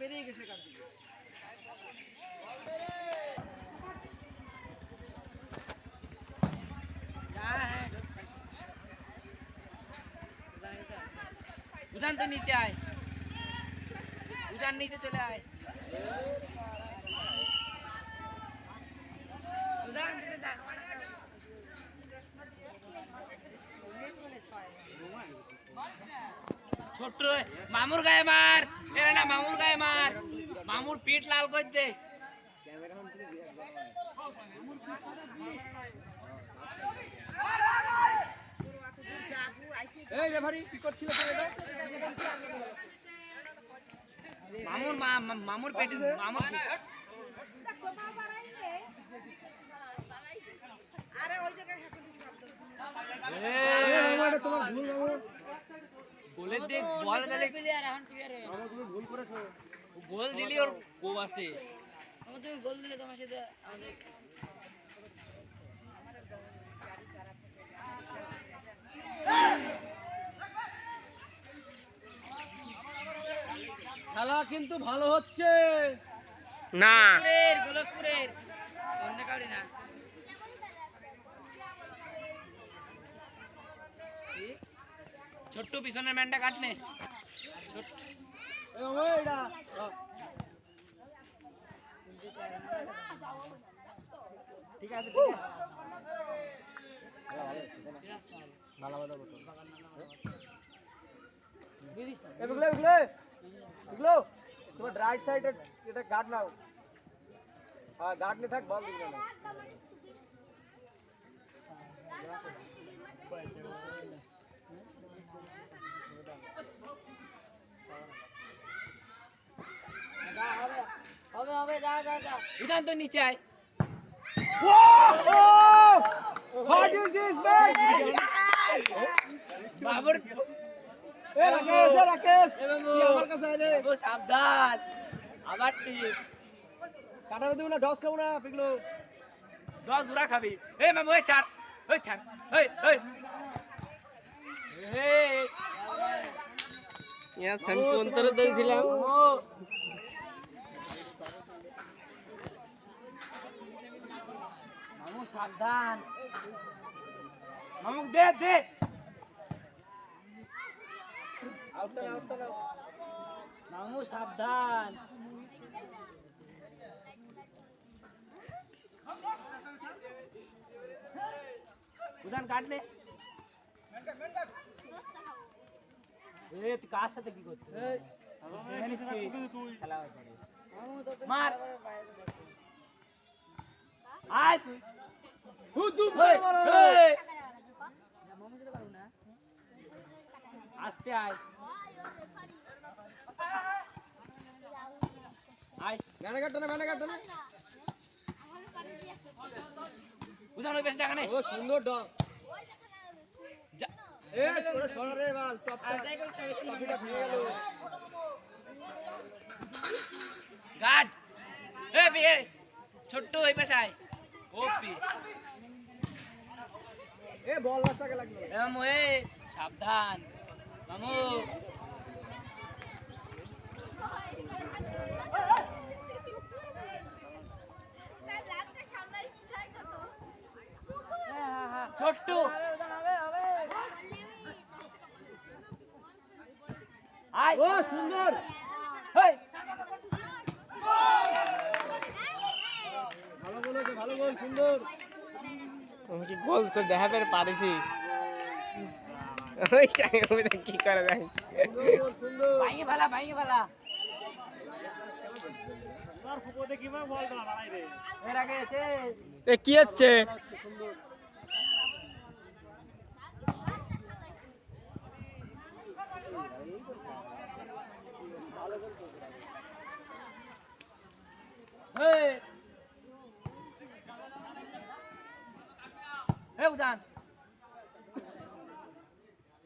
বেরিয়ে গেছে থেকে। উজান তো নিচে আয়। উজান নিচে চলে আয়। ছোট্ট মামুর গায়ে মার। এরা না মামুর গায়ে মার। মামুর পিঠ লাল করছে। এই রেফারি কি করছিল মামুর মামুর পেট মামুর তোমার ভুল মামা বলে বল গেলে মামা তুমি ভুল করেছ। গোল দিলি ওর গো আছে। তুমি গোল দিলে তোমার সাথে আমাদের খেলা কিন্তু ভালো হচ্ছে। না। গোলকপুরের গোলকপুরের। অন্য কাউরি না। ছোট্ট পিছনের ম্যানটা কাটনে ছোট্ট এই মামা এটা ঠিক আছে ঠিক আছে এ বুগলে বুগলে বুগলো তোমার রাইট সাইড এটা গার্ড নাও হ্যাঁ গার্ড নিয়ে থাক বল দিবে না হবে হবে যা যা যা উঠান তো নিচে আয়। What is this man? Babur এ রাকেশ এ রাকেশ তুই আমার কাছে আয় রে ও সাবধান। আবার টিপ কাটাবে দেবো না ডস খাব না পিগলো দশ উড়া খাবি। এই মামু ওই ছাড়। ওই ছাড়। ওই ওই এই ইয়া সেন্ট্রাল দিয়েছিলাম ও মামু সাবধান মামু দে দে আউটটা আউটটা নাও মামু সাবধান উদান কাটলে এ তুই কার সাথে কি করছিস। মার। আয় তুই। হুদুম আস্তে আয়। আয়। গানে কাটতে না গানে কাটতে না। উজান ওই বেশি টাকা নেই। ও সুন্দর ডস যা- এ তোরা সরা রে বাল টপটা টপিটা ভেঙে গেল গার্ড। এ বিয়ে। ছোট্ট ওই পাশে আয়। ওপি। এ বল রাস্তাকে লাগল। এ মামু এ সাবধান। মামু। ছোট্ট। আয় ও সুন্দর। হেই। ভালো বলেছে ভালো বল সুন্দর। তুমি কি গোল তো দেখাতে পারিছি? ওই চাকরি কি করে সুন্দর ভাইয়ে ভালা ভাইয়ে ভালা এর আগে এসে এ কি হচ্ছে সুন্দর হেই হে উজান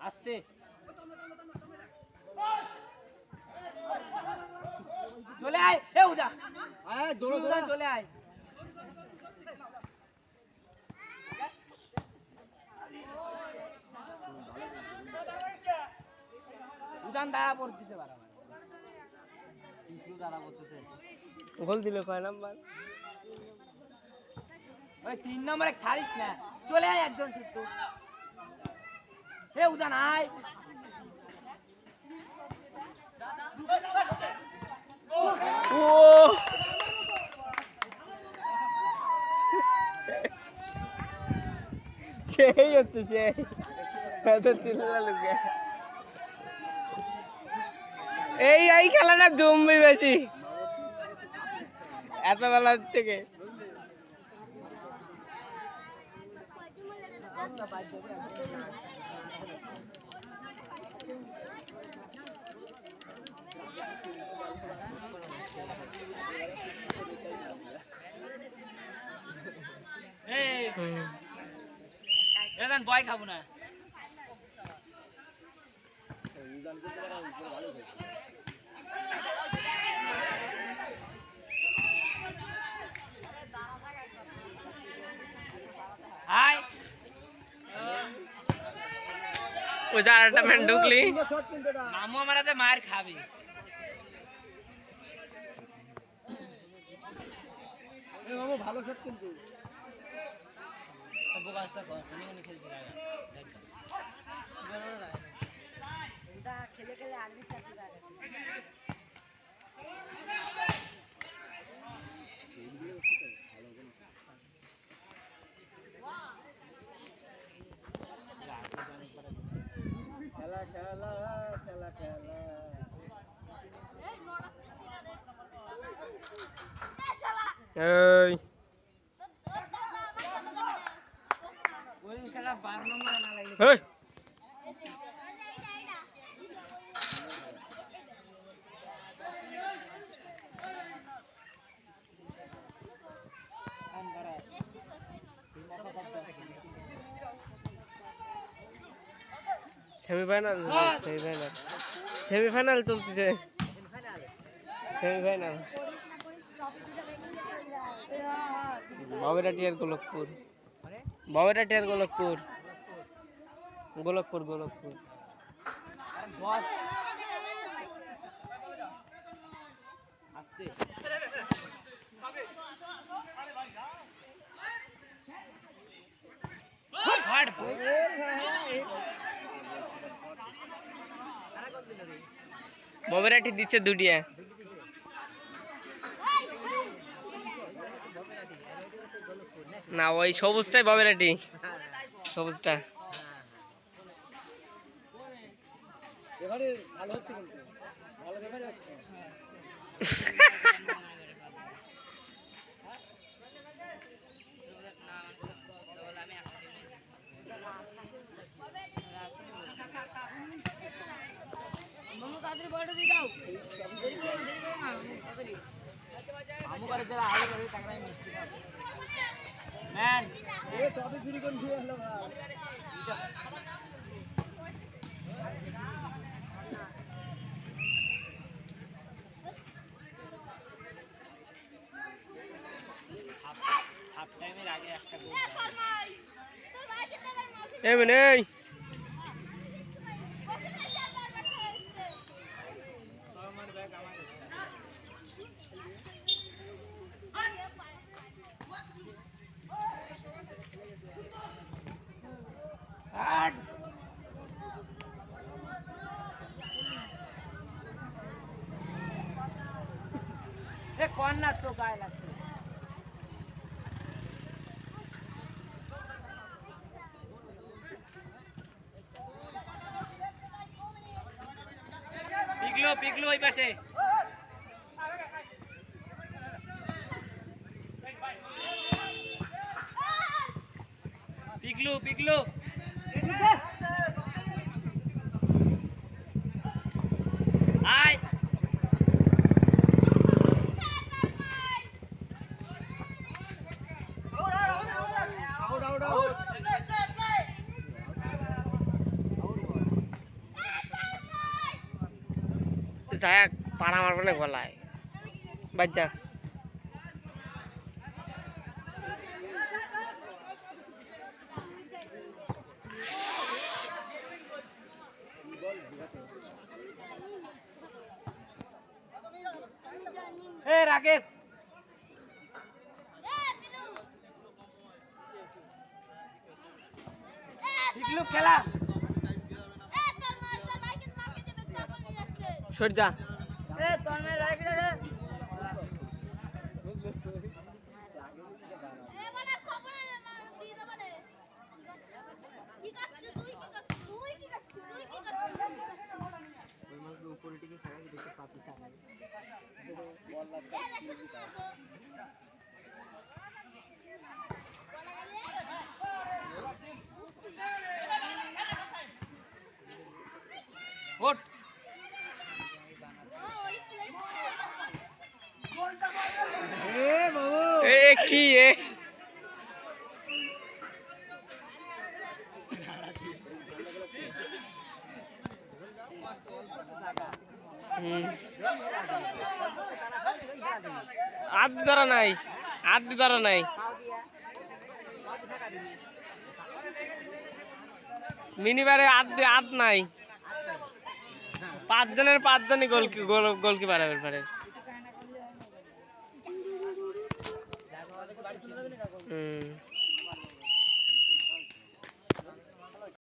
আস্তে। চলে আয়। এ উজান। আয় দৌড়ো উজান দৌড়ো। চলে আয়। উজান দাঁড়া পড়তেছে পড় দিতে পারো। গোল দিল কয় নাম্বার? ওই তিন নম্বরে ছাড়িস না। চলে আয় একজন শুধু হে উজান আয়। ও সেই হচ্ছে সেই। এত চিল্লালো কে? এই এই খেলাটা জমবে বেশি। এত বেলা থেকে। বয় খাব না যে আরেকটা ম্যান ঢুকলি মামু আমার হাতে মায়ের খাবি ভালো শট কিন্তু। তবু কাজটা কর উনি উনি খেলতে লাগা দেখ খেলে খেলে আর্মির চাকরি পাওয়া গেছে খেলা খেলা খেলা খেলা এই। হেই সেমিফাইনাল সেমিফাইনাল সেমিফাইনাল চলতেছে। সেমিফাইনাল বাবুরাটি আর গোলকপুর। বাবুরাটি আর গোলকপুর। গোলকপুর গোলকপুর। বাবুরাটি দিচ্ছে দুটিয়া। না ওই সবুজটাই পাবে বাবুরাটি সবুজটা মিষ্টি হাফ টাইমের আগে একটা গোল এই মানে। তো গায়ে লাগছে পিগলো পিগলো ওই পাশে। পিগলু পিগলু যায় পাড়া মারবো না গলায়। বাদ যা। এ রাকেশ খেলা! সর যা এ কি, এ। আদ ধরা নাই আদ ধরা নাই। মিনিবারে আদ আদ নাই। পাঁচজনের পাঁচজনই গোল গোলকিপার পারে 嗯。